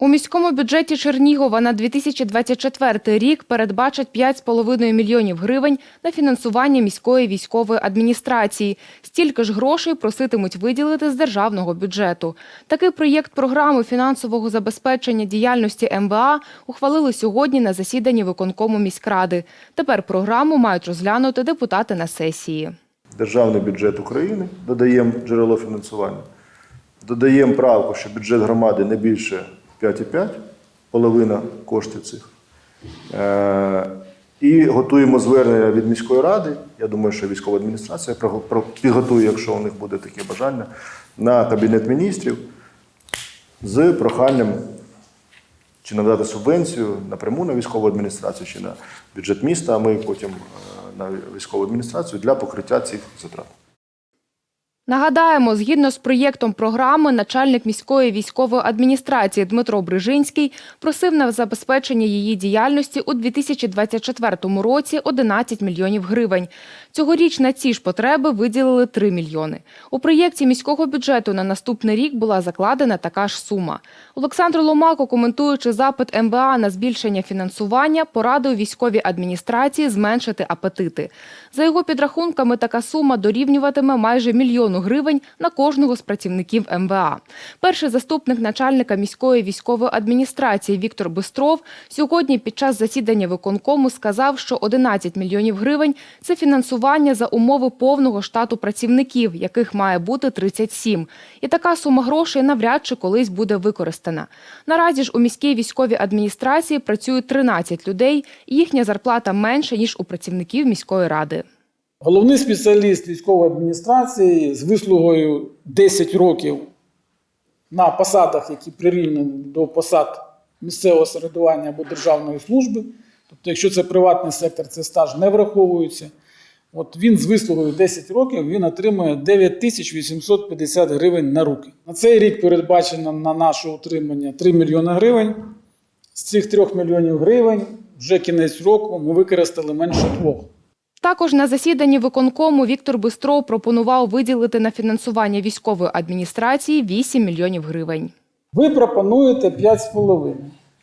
У міському бюджеті Чернігова на 2024 рік передбачать 5,5 мільйонів гривень на фінансування міської військової адміністрації. Стільки ж грошей проситимуть виділити з державного бюджету. Такий проєкт програми фінансового забезпечення діяльності МВА ухвалили сьогодні на засіданні виконкому міськради. Тепер програму мають розглянути депутати на сесії. Державний бюджет України, додаємо джерело фінансування, додаємо правку, що бюджет громади не більше 5,5, половина коштів цих. Е, І готуємо звернення від міської ради. Я думаю, що військова адміністрація підготує, якщо у них буде таке бажання, на Кабінет міністрів з проханням чи надати субвенцію напряму на військову адміністрацію, чи на бюджет міста, а ми потім е, на військову адміністрацію для покриття цих затрат. Нагадаємо, згідно з проєктом програми, начальник міської військової адміністрації Дмитро Брижинський просив на забезпечення її діяльності у 2024 році 11 мільйонів гривень. Цьогоріч на ці ж потреби виділили 3 мільйони. У проєкті міського бюджету на наступний рік була закладена така ж сума. Олександр Ломако, коментуючи запит МБА на збільшення фінансування, порадив військовій адміністрації зменшити апетити. За його підрахунками, така сума дорівнюватиме майже мільйону гривень на кожного з працівників МВА. Перший заступник начальника міської військової адміністрації Віктор Бистров сьогодні під час засідання виконкому сказав, що 11 мільйонів гривень це фінансування за умови повного штату працівників, яких має бути 37. І така сума грошей навряд чи колись буде використана. Наразі ж у міській військовій адміністрації працюють 13 людей, їхня зарплата менша ніж у працівників міської ради. Головний спеціаліст військової адміністрації з вислугою 10 років на посадах, які прирівняні до посад місцевого середування або державної служби. Тобто, якщо це приватний сектор, це стаж не враховується. От він з вислугою 10 років він отримує 9850 гривень на руки. На цей рік передбачено на наше утримання 3 мільйони гривень. З цих 3 мільйонів гривень вже кінець року ми використали менше двох. Також на засіданні виконкому Віктор Бистров пропонував виділити на фінансування військової адміністрації 8 мільйонів гривень. Ви пропонуєте 5,5.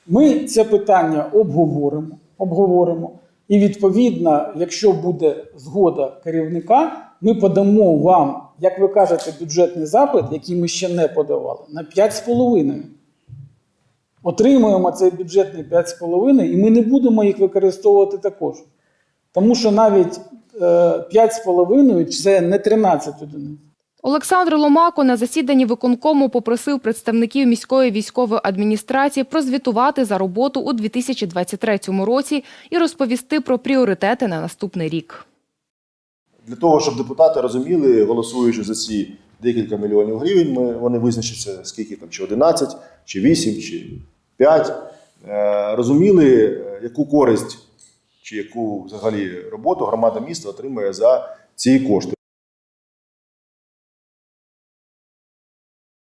Ми це питання обговоримо, обговоримо. І відповідно, якщо буде згода керівника, ми подамо вам, як ви кажете, бюджетний запит, який ми ще не подавали, на 5,5. Отримуємо цей бюджетний 5,5, і ми не будемо їх використовувати також. Тому що навіть е, 5,5 це не 13 одиниць. Олександр Ломако на засіданні виконкому попросив представників міської військової адміністрації прозвітувати за роботу у 2023 році і розповісти про пріоритети на наступний рік. Для того, щоб депутати розуміли, голосуючи за ці декілька мільйонів гривень, ми, вони визначаться, скільки там, чи 11, чи 8, чи 5, е, розуміли, е, яку користь чи яку взагалі роботу громада міста отримує за ці кошти.